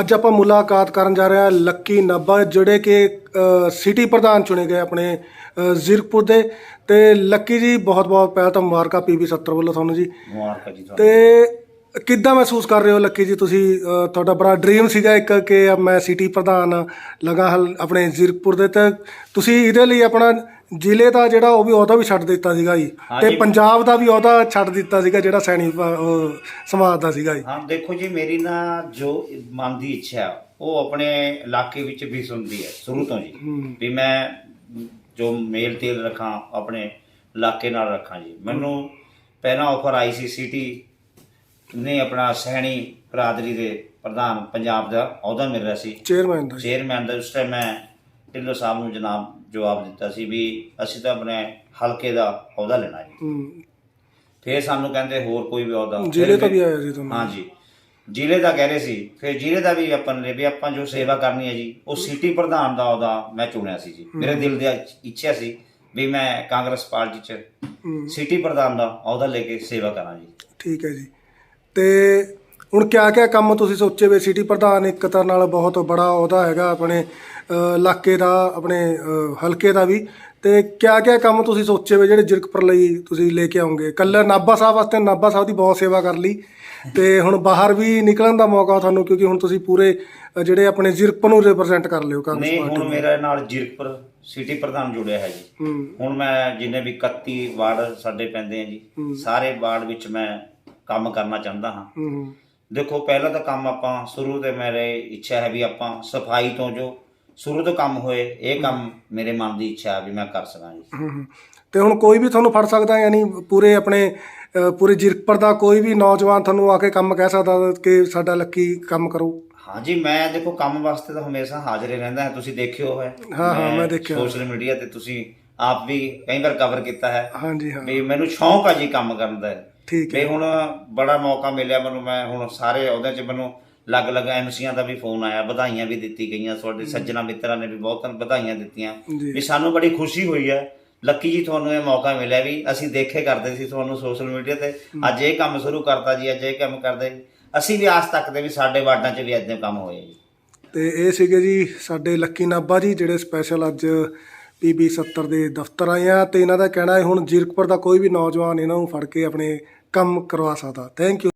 ਅੱਜ ਆਪਾਂ ਮੁਲਾਕਾਤ ਕਰਨ ਜਾ ਰਹੇ ਹਾਂ ਲੱਕੀ ਨਾਭਾ ਜਿਹੜੇ ਕਿ ਸਿਟੀ ਪ੍ਰਧਾਨ ਚੁਣੇ ਗਏ ਆਪਣੇ ਜ਼ੀਰਕਪੁਰ ਦੇ। ਤੇ ਲੱਕੀ ਜੀ ਬਹੁਤ ਬਹੁਤ ਪਹਿਲਾਂ ਤਾਂ ਮੁਬਾਰਕਾਂ ਪੀਬੀ 70 ਵੱਲੋਂ ਤੁਹਾਨੂੰ ਜੀ। ਮੁਬਾਰਕਾਂ ਜੀ ਤੁਹਾਨੂੰ ਤੇ ਕਿੱਦਾਂ ਮਹਿਸੂਸ ਕਰ ਰਹੇ ਹੋ ਲੱਕੀ ਜੀ ਤੁਸੀਂ? ਤੁਹਾਡਾ ਬੜਾ ਡ੍ਰੀਮ ਸੀਗਾ ਇੱਕ ਕਿ ਮੈਂ ਸਿਟੀ ਪ੍ਰਧਾਨ ਲਗਾ ਹਲ ਆਪਣੇ ਜ਼ੀਰਕਪੁਰ ਦੇ ਤੇ ਤੁਸੀਂ ਇਹਦੇ ਲਈ ਆਪਣਾ ਜ਼ਿਲ੍ਹੇ ਦਾ ਜਿਹੜਾ ਉਹ ਵੀ ਉਹਦਾ ਵੀ ਛੱਡ ਦਿੱਤਾ ਸੀਗਾ ਜੀ ਤੇ ਹਾਂਜੀ। ਪੰਜਾਬ ਦਾ ਵੀ ਉਹਦਾ ਛੱਡ ਦਿੱਤਾ ਸੀਗਾ ਜਿਹੜਾ ਸੈਣੀ ਪ- ਉਹ ਸਮਾਜ ਦਾ ਸੀਗਾ ਜੀ। ਹਾਂ ਦੇਖੋ ਜੀ ਮੇਰੀ ਨਾ ਜੋ ਮਨ ਦੀ ਇੱਛਾ ਹੈ, ਉਹ ਆਪਣੇ ਇਲਾਕੇ ਵਿੱਚ ਵੀ ਸੁਣਦੀ ਹੈ ਸ਼ੁਰੂ ਤੋਂ ਜੀ। ਹੂੰ। ਵੀ ਮੈਂ ਜੋ ਮੇਲ ਤੇਲ ਰੱਖਾਂ ਆਪਣੇ ਇਲਾਕੇ ਨਾਲ ਰੱਖਾਂ ਜੀ। ਮੈਨੂੰ ਪਹਿਲਾਂ ਆਫਰ ਆਈ ਸੀ ਸਿਟੀ ਨੇ ਆਪਣਾ ਸੈਣੀ ਬਰਾਦਰੀ ਦੇ ਪ੍ਰਧਾਨ ਪੰਜਾਬ ਦਾ ਅਹੁਦਾ ਮਿਲ ਰਿਹਾ ਸੀ। ਚੇਅਰਮੈਨ ਦਾ। ਜੀ। ਚੇਅਰਮੈਨ ਦਾ। ਉਸ ਟਾਈਮ ਮੈਂ ਢਿੱਲੋਂ ਸਾਹਿਬ ਨੂੰ ਜਨਾਬ ਜਵਾਬ ਦਿੱਤਾ ਸੀ ਵੀ ਅਸੀਂ ਤਾਂ ਆਪਣੇ ਹਲਕੇ ਦਾ ਅਹੁਦਾ ਲੈਣਾ ਜੀ। ਹੂੰ। ਫਿਰ ਸਾਨੂੰ ਕਹਿੰਦੇ ਹੋਰ ਕੋਈ ਵੀ ਅਹੁਦਾ। ਜ਼ਿਲ੍ਹੇ ਤੋਂ ਵੀ ਆਇਆ ਸੀ ਤੁਹਾਨੂੰ। ਹਾਂਜੀ। ਜ਼ਿਲ੍ਹੇ ਦਾ ਕਹਿ ਰਹੇ ਸੀ। ਫਿਰ ਜ਼ਿਲ੍ਹੇ ਦਾ ਵੀ ਆਪਾਂ ਨੇ ਵੀ ਆਪਾਂ ਜੋ ਸੇਵਾ ਕਰਨੀ ਹੈ ਜੀ ਉਹ ਸਿਟੀ ਪ੍ਰਧਾਨ ਦਾ ਉਹਦਾ ਮੈਂ ਚੁਣਿਆ ਸੀ ਜੀ। ਮੇਰੇ ਦਿਲ ਦੀ ਇੱਛਾ ਸੀ ਵੀ ਮੈਂ ਕਾਂਗਰਸ ਪਾਰਟੀ 'ਚ ਹੂੰ। ਸਿਟੀ ਪ੍ਰਧਾਨ ਦਾ ਅਹੁਦਾ ਲੈ ਕੇ ਸੇਵਾ ਕਰਾਂ ਜੀ। ਠੀਕ ਹੈ ਜੀ। ਤੇ ਹੁਣ ਕਿਆ ਕਿਆ ਕੰਮ ਤੁਸੀਂ ਸੋਚੇ ਵੇ? ਸਿਟੀ ਪ੍ਰਧਾਨ ਇੱਕ ਤਰ੍ਹਾਂ ਨਾਲ ਬਹੁਤ ਬੜਾ ਉਹਦਾ ਹੈਗਾ ਆਪਣੇ ਇਲਾਕੇ ਦਾ ਆਪਣੇ ਹਲਕੇ ਦਾ ਵੀ। ਤੇ ਕਿਆ ਕਿਆ ਕੰਮ ਤੁਸੀਂ ਸੋਚੇ ਵੇ ਜਿਹੜੇ ਜਿਰਕਪੁਰ ਲਈ ਤੁਸੀਂ ਲੈ ਕੇ ਆਉਂਗੇ? ਕੱਲਾ ਨਾਭਾ ਸਾਹਿਬ ਵਾਸਤੇ ਨਾਭਾ ਸਾਹਿਬ ਦੀ ਬਹੁਤ ਸੇਵਾ ਕਰ ਲਈ। ਤੇ ਹੁਣ ਬਾਹਰ ਵੀ ਨਿਕਲਣ ਦਾ ਮੌਕਾ ਤੁਹਾਨੂੰ ਕਿਉਂਕਿ ਹੁਣ ਤੁਸੀਂ ਪੂਰੇ ਜਿਹੜੇ ਆਪਣੇ ਜਿਰਕਪੁਰ ਨੂੰ ਰਿਪਰੈਜ਼ੈਂਟ ਕਰ ਲਿਓ ਕਾਂਗਰਸ ਨਹੀਂ ਹੁਣ ਮੇਰੇ ਨਾਲ ਜੀਰਕਪੁਰ ਸਿਟੀ ਪ੍ਰਧਾਨ ਜੁੜਿਆ ਹੈ ਜੀ। ਹੁਣ ਮੈਂ ਜਿੰਨੇ ਵੀ 31 ਵਾਰਡ ਸਾਡੇ ਪੈਂਦੇ ਆ ਜੀ। ਸਾਰੇ ਵਾਰਡ ਵਿੱਚ ਮੈਂ ਕੰਮ ਕਰਨਾ ਚਾਹੁੰਦਾ ਹਾਂ। ਹੂੰ ਹੂੰ, ਦੇਖੋ ਪਹਿਲਾਂ ਤਾਂ ਕੰਮ ਆਪਾਂ ਸ਼ੁਰੂ ਤੇ ਮੇਰੇ ਇੱਛਾ ਹੈ ਵੀ ਆਪਾਂ ਸਫ਼ਾਈ ਤੋਂ ਜੋ ਸ਼ੁਰੂ ਤੋਂ ਕੰਮ ਹੋਏ ਇਹ ਕੰਮ ਮੇਰੇ ਮਨ ਦੀ ਇੱਛਾ ਹੈ ਵੀ ਮੈਂ ਕਰ ਸਕਾਂ ਜੀ। ਹੂੰ, ਹੂੰ। ਤੇ ਹੁਣ ਕੋਈ ਵੀ ਤੁਹਾਨੂੰ ਫੜ ਸਕਦਾ ਯਾਨੀ ਪੂਰੇ ਆਪਣੇ ਪੂਰੇ ਜਿਰਕਪੁਰ ਦਾ ਕੋਈ ਵੀ ਨੌਜਵਾਨ ਤੁਹਾਨੂੰ ਆ ਕੇ ਕੰਮ ਕਹਿ ਸਕਦਾ ਕਿ ਸਾਡਾ ਲੱਕੀ ਕੰਮ ਕਰੋ। ਹਾਂਜੀ ਮੈਂ ਦੇਖੋ ਕੰਮ ਵਾਸਤੇ ਤਾਂ ਹਮੇਸ਼ਾ ਹਾਜ਼ਰ ਹੀ ਰਹਿੰਦਾ ਹਾਂ। ਤੁਸੀਂ ਦੇਖਿਓ ਹੈ। ਹਾਂ, ਹਾਂ, ਮੈਂ ਦੇਖਿਆ। ਸੋਸ਼ਲ ਮੀਡੀਆ ਤੇ ਤੁਸੀਂ ਆਪ ਵੀ ਕਈ ਵਾਰ ਕਵਰ ਕੀਤਾ ਹੈ ਹਾਂਜੀ ਹਾਂ। ਵੀ ਮੈਨੂੰ ਸ਼ੌਂਕ ਆ ਜੀ ਕੰਮ ਕਰਨ ਦਾ। ਠੀਕ ਵੀ ਹੈ ਹੁਣ ਬੜਾ ਮੌਕਾ ਮਿਲਿਆ ਮੈਨੂੰ ਮੈਂ ਹੁਣ ਸਾਰੇ ਅਹੁਦਿਆਂ 'ਚ ਮੈਨੂੰ ਅਲੱਗ-ਅਲੱਗ ਐਮਸੀਆਂ ਦਾ ਵੀ ਫੋਨ ਆਇਆ ਵਧਾਈਆਂ ਵੀ ਦਿੱਤੀ ਗਈਆਂ ਤੁਹਾਡੇ ਸੱਜਣਾ ਮਿੱਤਰਾਂ ਨੇ ਵੀ ਬਹੁਤ ਵਧਾਈਆਂ ਦਿੱਤੀਆਂ। ਜੀ। ਵੀ ਸਾਨੂੰ ਬੜੀ ਖੁਸ਼ੀ ਹੋਈ ਹੈ। ਲੱਕੀ ਜੀ ਤੁਹਾਨੂੰ ਇਹ ਮੌਕਾ ਮਿਲਿਆ ਵੀ ਅਸੀਂ ਦੇਖੇ ਕਰਦੇ ਸੀ ਤੁਹਾਨੂੰ ਸੋਸ਼ਲ ਮੀਡੀਆ ਤੇ। ਅੱਜ ਇਹ ਕੰਮ ਸ਼ੁਰੂ ਕਰਤਾ ਜੀ ਅੱਜ ਇਹ ਕੰਮ ਕਰਦੇ। ਅਸੀਂ ਵੀ ਆਸ ਤੱਕਦੇ ਵੀ ਸਾਡੇ ਵਾਰਡਾਂ 'ਚ ਵੀ ਏਦਾਂ ਕੰਮ ਹੋਏ ਜੀ। ਤੇ ਇਹ ਸੀਗੇ ਜੀ ਸਾਡੇ ਲੱਕੀ ਨਾਭਾ ਜੀ ਜਿਹੜੇ ਸਪੈਸ਼ਲ ਅੱਜ ਪੀਬੀ 70 ਦੇ ਦਫ਼ਤਰ ਆਏ ਆ ਤੇ ਇਹਨਾਂ ਦਾ ਕਹਿਣਾ ਹੈ, ਹੁਣ ਜੀਰਕਪੁਰ ਦਾ ਕੋਈ ਵੀ ਨੌਜਵਾਨ ਇਹਨਾਂ ਨੂੰ ਫੜ ਕੇ ਆਪਣੇ ਕੰਮ ਕਰਵਾ ਸਕਦਾ। Thank you